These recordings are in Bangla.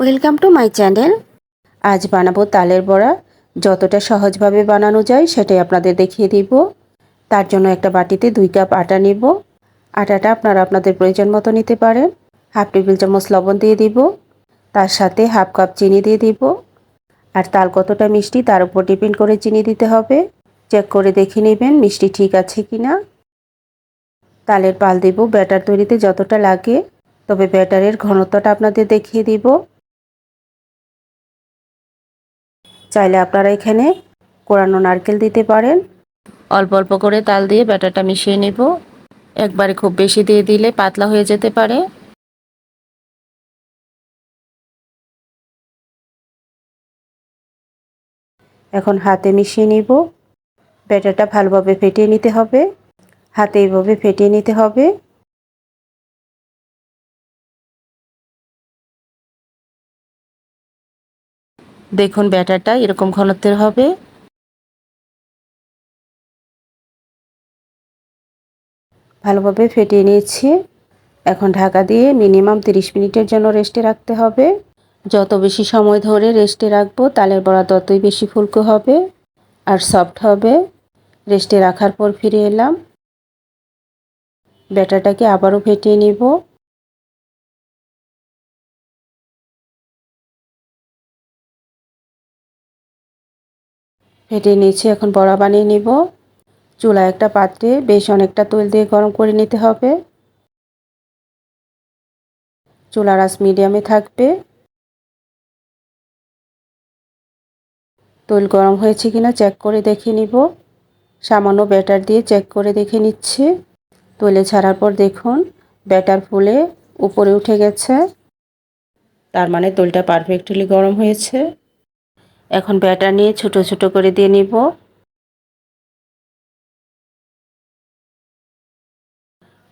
ওয়েলকাম টু মাই চ্যানেল আজ বানাবো তালের বড়া। যতটা সহজভাবে বানানো যায় সেটাই আপনাদের দেখিয়ে দিব। তার জন্য একটা বাটিতে দুই কাপ আটা নেব। আটাটা আপনারা আপনাদের প্রয়োজন মতো নিতে পারেন। হাফ টেবিল চামচ লবণ দিয়ে দিব। তার সাথে হাফ কাপ চিনি দিয়ে দিব। আর তাল কতটা মিষ্টি তার উপর ডিপেন্ড করে চিনি দিতে হবে। চেক করে দেখে নেবেন মিষ্টি ঠিক আছে কি না তালের পাল দিব ব্যাটার তৈরিতে যতটা লাগে। তবে ব্যাটারের ঘনত্বটা আপনাদের দেখিয়ে দিব। চাইলে আপনারা এখানে কোরানো নারকেল দিতে পারেন। অল্প অল্প করে তাল দিয়ে ব্যাটারটা মিশিয়ে নেব। একবারে খুব বেশি দিয়ে দিলে পাতলা হয়ে যেতে পারে। এখন হাতে মিশিয়ে নিব। ব্যাটারটা ভালোভাবে ফেটিয়ে নিতে হবে। হাতে এইভাবে ফেটিয়ে নিতে হবে। দেখুন ব্যাটারটা এরকম ঘনত্বের হবে। ভালোভাবে ফেটিয়ে নিয়েছি। এখন ঢাকা দিয়ে মিনিমাম 30 মিনিটের জন্য রেস্টে রাখতে হবে। যত বেশি সময় ধরে রেস্টে রাখব, তালের বড়া ততই বেশি ফুলকো হবে আর সফট হবে। রেস্টে রাখার পর ফিরে এলাম। ব্যাটারটাকে আবারও ফেটিয়ে নিব। ফেটে নিয়েছি, এখন বড়া বানিয়ে নিব। চুলা একটা পাত্রে বেশ অনেকটা তৈল দিয়ে গরম করে নিতে হবে। চুলার আঁচ মিডিয়ামে থাকবে। তৈল গরম হয়েছে কিনা চেক করে দেখে নিব। সামান্য ব্যাটার দিয়ে চেক করে দেখে নিচ্ছে। তৈলে ছাড়ার পর দেখুন, ব্যাটার ফুলে উপরে উঠে গেছে। তার মানে তৈলটা পারফেক্টলি গরম হয়েছে। এখন ব্যাটার নিয়ে ছোট ছোট করে দিয়ে নিব।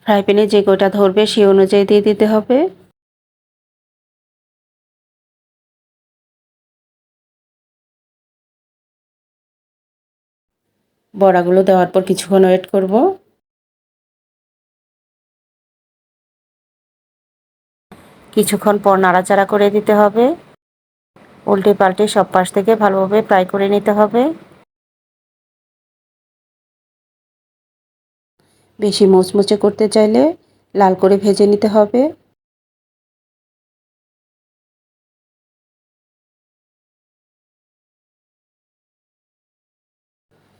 ফ্রাই প্যানে যে গোটা ধরবে সেই অনুযায়ী দিয়ে দিতে হবে। বড়াগুলো দেওয়ার পর কিছুক্ষণ ওয়েট করব। কিছুক্ষণ পর নাড়াচাড়া করে দিতে হবে। উল্টে পাল্টে সব পাশ থেকে ভালোভাবে ফ্রাই করে নিতে হবে। বেশি মুচমুচে করতে চাইলে লাল করে ভেজে নিতে হবে।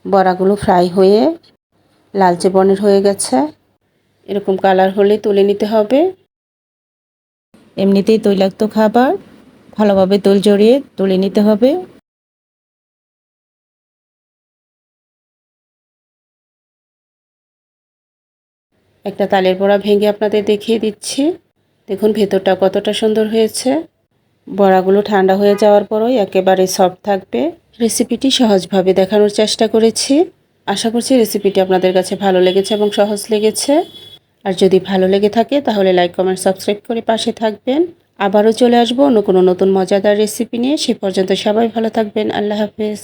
বড়াগুলো ফ্রাই হয়ে লালচে বর্ণের হয়ে গেছে। এরকম কালার হলে তুলে নিতে হবে। এমনিতেই তৈলাক্ত খাবার ভালোভাবে তোল জড়িয়ে তুলে নিতে হবে। একটা তালের বড়া ভেঙে আপনাদের দেখিয়ে দিচ্ছি। দেখুন, ভেতরটা কতটা সুন্দর হয়েছে। বড়াগুলো ঠান্ডা হয়ে যাওয়ার পরই একেবারে সফট থাকবে। রেসিপিটি সহজভাবে দেখানোর চেষ্টা করেছি। আশা করছি রেসিপিটি আপনাদের কাছে ভালো লেগেছে এবং সহজ লেগেছে। আর যদি ভালো লেগে থাকে, তাহলে লাইক কমেন্ট সাবস্ক্রাইব করে পাশে থাকবেন। আবারও চলে আসব অন্য কোনো নতুন মজাদার রেসিপি নিয়ে। সে পর্যন্ত সবাই ভালো থাকবেন। আল্লাহ হাফেজ।